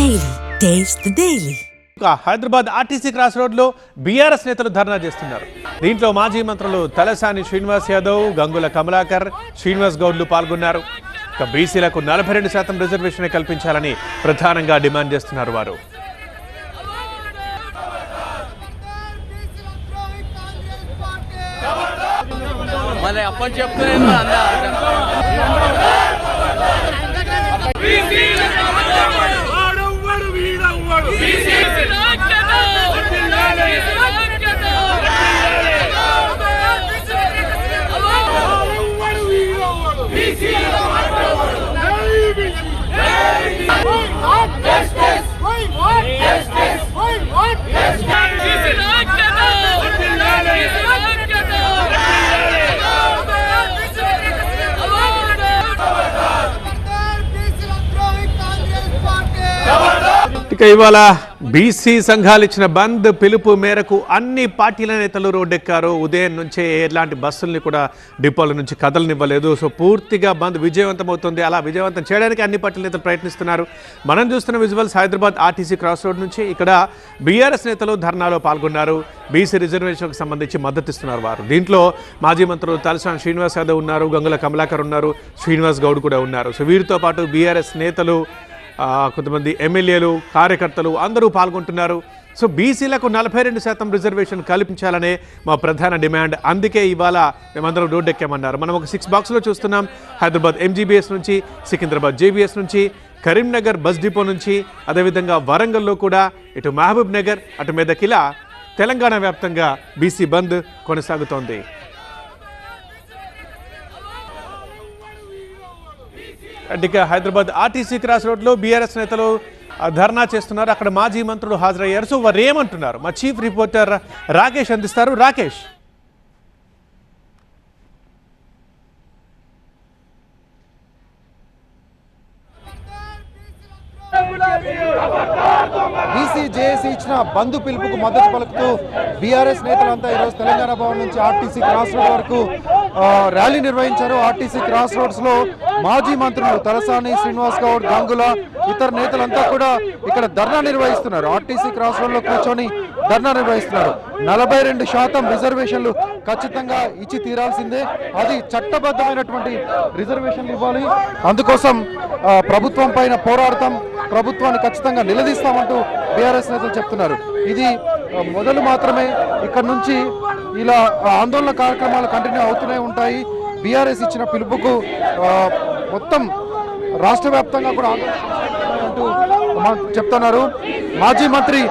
The Daily. ఇంకా Hyderabad RTC cross రోడ్లో BRS నేతలు ధర్నా చేస్తున్నారు. దీంట్లో మాజీ మంత్రులు తలసాని శ్రీనివాస్ యాదవ్ గంగుల కమలాకర్ శ్రీనివాస్ గౌడ్లు పాల్గొన్నారు. ఇక బీసీలకు నలభై రెండు శాతం రిజర్వేషన్ కల్పించాలని ప్రధానంగా డిమాండ్ చేస్తున్నారు వారు. మళ్ళీ అప్పని చెప్తున్నాను في سيف الأكتب ఇక ఇవాళ బీసీ సంఘాలు ఇచ్చిన బంద్ పిలుపు మేరకు అన్ని పార్టీల నేతలు రోడ్డెక్కారు. ఉదయం నుంచే ఎలాంటి బస్సుల్ని కూడా డిపోల నుంచి కదలనివ్వలేదు. సో పూర్తిగా బంద్ విజయవంతమవుతుంది. అలా విజయవంతం చేయడానికి అన్ని పార్టీల నేతలు ప్రయత్నిస్తున్నారు. మనం చూస్తున్న visuals Hyderabad RTC cross road నుంచి ఇక్కడ బీఆర్ఎస్ నేతలు ధర్నాలో పాల్గొన్నారు. బీసీ రిజర్వేషన్కి సంబంధించి మద్దతు ఇస్తున్నారు వారు. దీంట్లో మాజీ మంత్రులు తలసాని శ్రీనివాస్ యాదవ్ ఉన్నారు. గంగుల కమలాకర్ ఉన్నారు. శ్రీనివాస్ గౌడ్ కూడా ఉన్నారు. సో వీరితో పాటు బీఆర్ఎస్ నేతలు కొంతమంది ఎమ్మెల్యేలు కార్యకర్తలు అందరూ పాల్గొంటున్నారు. సో బీసీలకు నలభై రెండు శాతం రిజర్వేషన్ కల్పించాలనే మా ప్రధాన డిమాండ్. అందుకే ఇవాళ మేమందరం రోడ్డెక్కామన్నారు. మనం ఒక సిక్స్ బాక్స్లో చూస్తున్నాం. హైదరాబాద్ ఎంజీబీఎస్ నుంచి సికింద్రాబాద్ జేబీఎస్ నుంచి కరీంనగర్ బస్ డిపో నుంచి అదేవిధంగా వరంగల్లో కూడా ఇటు మహబూబ్ నగర్ అటు మెదకిలా తెలంగాణ వ్యాప్తంగా బీసీ బంద్ కొనసాగుతోంది. హైదరాబాద్ ఆర్టీసీ క్రాస్ రోడ్లో బీఆర్ఎస్ నేతలు ధర్నా చేస్తున్నారు. అక్కడ మాజీ మంత్రులు హాజరయ్యారు. సో వారు ఏమంటున్నారు? మా చీఫ్ రిపోర్టర్ రాకేష్ అందిస్తారు. రాకేష్. బీసీ జేఏసీ ఇచ్చిన బంధు పిలుపుకు మద్దతు పలుకుతూ బీఆర్ఎస్ నేతలంతా ఈరోజు తెలంగాణ భవన్ నుంచి ఆర్టీసీ క్రాస్ రోడ్ వరకు ర్యాలీ నిర్వహించారు. ఆర్టీసీ క్రాస్ రోడ్స్లో మాజీ మంత్రులు తలసాని శ్రీనివాస్ గౌడ్ గంగుల ఇతర నేతలంతా కూడా ఇక్కడ ధర్నా నిర్వహిస్తున్నారు. ఆర్టీసీ క్రాస్ రోడ్లో కూర్చొని ధర్నా నిర్వహిస్తున్నారు. నలభై రెండు శాతం రిజర్వేషన్లు ఖచ్చితంగా ఇచ్చి తీరాల్సిందే. అది చట్టబద్ధమైనటువంటి రిజర్వేషన్లు ఇవ్వాలి. అందుకోసం ప్రభుత్వం పైన పోరాడతాం. ప్రభుత్వాన్ని ఖచ్చితంగా నిలదీస్తామంటూ బీఆర్ఎస్ నేతలు చెప్తున్నారు. ఇది మొదలు మాత్రమే. ఇక్కడ నుంచి ఇలా ఆ, ఆందోళన కార్యక్రమాలు కంటిన్యూ అవుతూనే ఉంటాయి. బీఆర్ఎస్ ఇచ్చిన పిలుపుకు మొత్తం రాష్ట్ర వ్యాప్తంగా కూడా అంటూ చెప్తున్నారు. మాజీ మంత్రి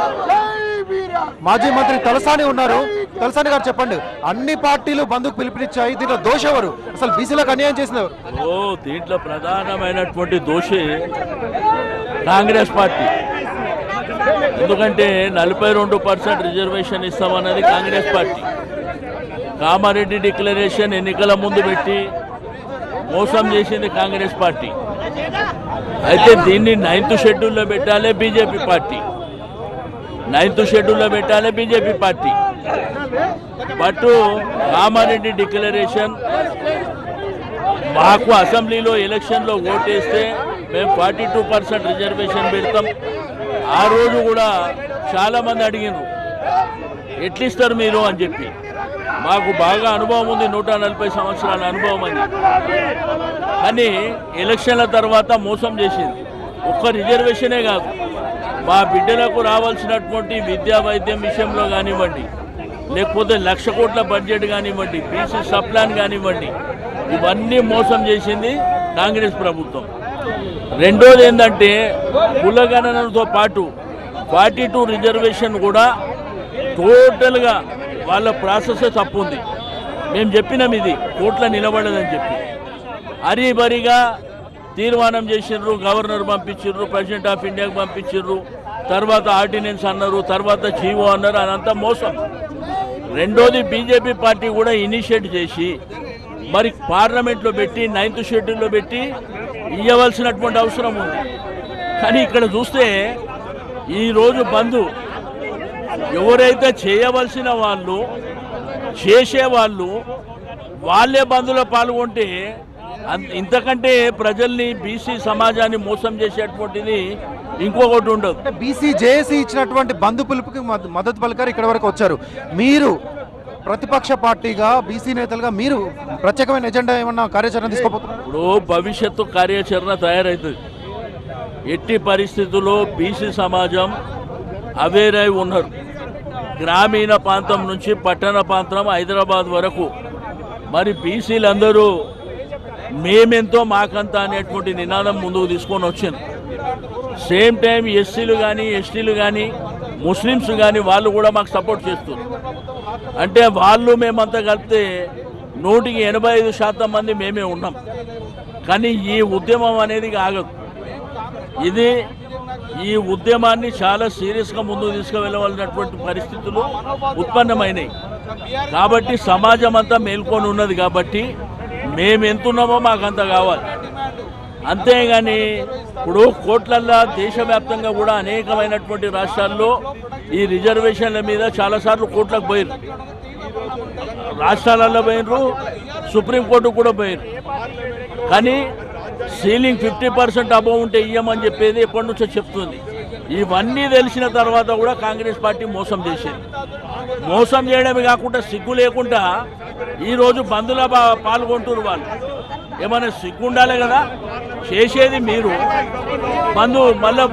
మాజీ మంత్రి తలసాని ఉన్నారు. తలసాని గారు చెప్పండి. అన్ని పార్టీలు బంధుకు పిలుపునిచ్చాయి. దీంట్లో దోష ఎవరు? అసలు బీసీలకు అన్యాయం చేసిన ఓ దీంట్లో ప్రధానమైనటువంటి దోషి కాంగ్రెస్ పార్టీ. ఎందుకంటే నలభై రెండు పర్సెంట్ రిజర్వేషన్ ఇస్తామన్నది కాంగ్రెస్ పార్టీ. కామారెడ్డి డిక్లరేషన్ ఎన్నికల ముందు పెట్టి మోసం చేసింది కాంగ్రెస్ పార్టీ. అయితే దీన్ని నైన్త్ షెడ్యూల్లో పెట్టాలి బీజేపీ పార్టీ. నైన్త్ షెడ్యూల్లో పెట్టాలి బీజేపీ పార్టీ. పట్టు కామారెడ్డి డిక్లరేషన్. మాకు అసెంబ్లీలో ఎలక్షన్లో ఓటేస్తే మేము ఫార్టీ టూ పర్సెంట్ రిజర్వేషన్ పెడతాం. ఆ రోజు కూడా చాలామంది అడిగినారు ఎట్లిస్తారు మీరు అని చెప్పి. మాకు బాగా అనుభవం ఉంది నూట నలభై సంవత్సరాల అనుభవం అని. కానీ ఎలక్షన్ల తర్వాత మోసం చేసింది. ఒక్క రిజర్వేషనే కాదు. మా బిడ్డలకు రావాల్సినటువంటి విద్యా వైద్యం విషయంలో కానివ్వండి లేకపోతే లక్ష కోట్ల బడ్జెట్ కానివ్వండి బీసీ సప్లాన్ కానివ్వండి ఇవన్నీ మోసం చేసింది కాంగ్రెస్ ప్రభుత్వం. రెండోది ఏంటంటే కులగణనతో పాటు ఫార్టీ టూ రిజర్వేషన్ కూడా టోటల్గా వాళ్ళ ప్రాసెస్ తప్పు ఉంది. మేము చెప్పినాం ఇది కోట్ల నిలబడదని చెప్పి. అరీబరిగా తీర్మానం చేసిండ్రు గవర్నర్ పంపించిర్రు ప్రెసిడెంట్ ఆఫ్ ఇండియాకి పంపించిండ్రు తర్వాత ఆర్డినెన్స్ అన్నారు తర్వాత జీవో అన్నారు అదంతా మోసం. రెండోది బీజేపీ పార్టీ కూడా ఇనిషియేట్ చేసి మరి పార్లమెంట్లో పెట్టి నైన్త్ షెడ్యూల్లో పెట్టి ఇవ్వవలసినటువంటి అవసరం ఉంది. కానీ ఇక్కడ చూస్తే ఈరోజు బంధు ఎవరైతే చేయవలసిన వాళ్ళు చేసేవాళ్ళు వాళ్ళే బంధులో పాల్గొంటే ఇంతకంటే ప్రజల్ని బీసీ సమాజాన్ని మోసం చేసేటువంటిది ఇంకొకటి ఉండదు. బీసీ జేఏసీ ఇచ్చినటువంటి బంధు పిలుపుకి మద్ద- మద్దతు పలికారు ఇక్కడ వరకు వచ్చారు. మీరు ప్రతిపక్ష పార్టీగా బీసీ నేతలుగా మీరు ప్రత్యేకమైన ఎజెండా ఏమన్నా కార్యాచరణ తీసుకోబోతున్నారు? ఇప్పుడు భవిష్యత్తు కార్యాచరణ తయారవుతుంది ఎట్టి పరిస్థితుల్లో బీసీ సమాజం అవేర్ ఉన్నారు. గ్రామీణ ప్రాంతం నుంచి పట్టణ ప్రాంతం హైదరాబాద్ వరకు. మరి బీసీలందరూ మేమెంతో మాకంత అనేటువంటి నినాదం ముందుకు తీసుకొని వచ్చింది సేమ్ టైం ఎస్సీలు కానీ ఎస్టీలు కానీ ముస్లిమ్స్ కానీ వాళ్ళు కూడా మాకు సపోర్ట్ చేస్తారు అంటే వాళ్ళు మేమంతా కలిపితే నూటికి ఎనభై ఐదు శాతం మంది మేమే ఉన్నాం. కానీ ఈ ఉద్యమం అనేది ఆగదు. ఇది ఈ ఉద్యమాన్ని చాలా సీరియస్గా ముందుకు తీసుకువెళ్ళవలసినటువంటి పరిస్థితులు ఉత్పన్నమైనాయి. కాబట్టి సమాజం అంతా మేల్కొని ఉన్నది కాబట్టి మేము ఎంతున్నామో మాకు అంత కావాలి. అంతేగాని ఇప్పుడు కోట్లల్లా దేశవ్యాప్తంగా కూడా అనేకమైనటువంటి రాష్ట్రాల్లో ఈ రిజర్వేషన్ల మీద చాలాసార్లు కోట్లకు పోయారు రాష్ట్రాలలో పోయినరు సుప్రీంకోర్టు కూడా పోయారు కానీ సీలింగ్ ఫిఫ్టీ పర్సెంట్ అబౌవ్ ఉంటే ఇయ్యమని చెప్పేది ఎప్పటి నుంచో చెప్తుంది. ఇవన్నీ తెలిసిన తర్వాత కూడా కాంగ్రెస్ పార్టీ మోసం చేసింది. మోసం చేయడమే కాకుండా సిగ్గు లేకుండా ఈరోజు బంధుల పాల్గొంటున్నారు వాళ్ళు. ఏమైనా సిగ్గు ఉండాలి కదా? చేసేది మీరు. బంధు మళ్ళీ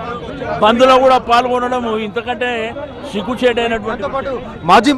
బంధులో కూడా పాల్గొనడం ఇంతకంటే సిగ్గు చేయడైనటువంటి మాజీ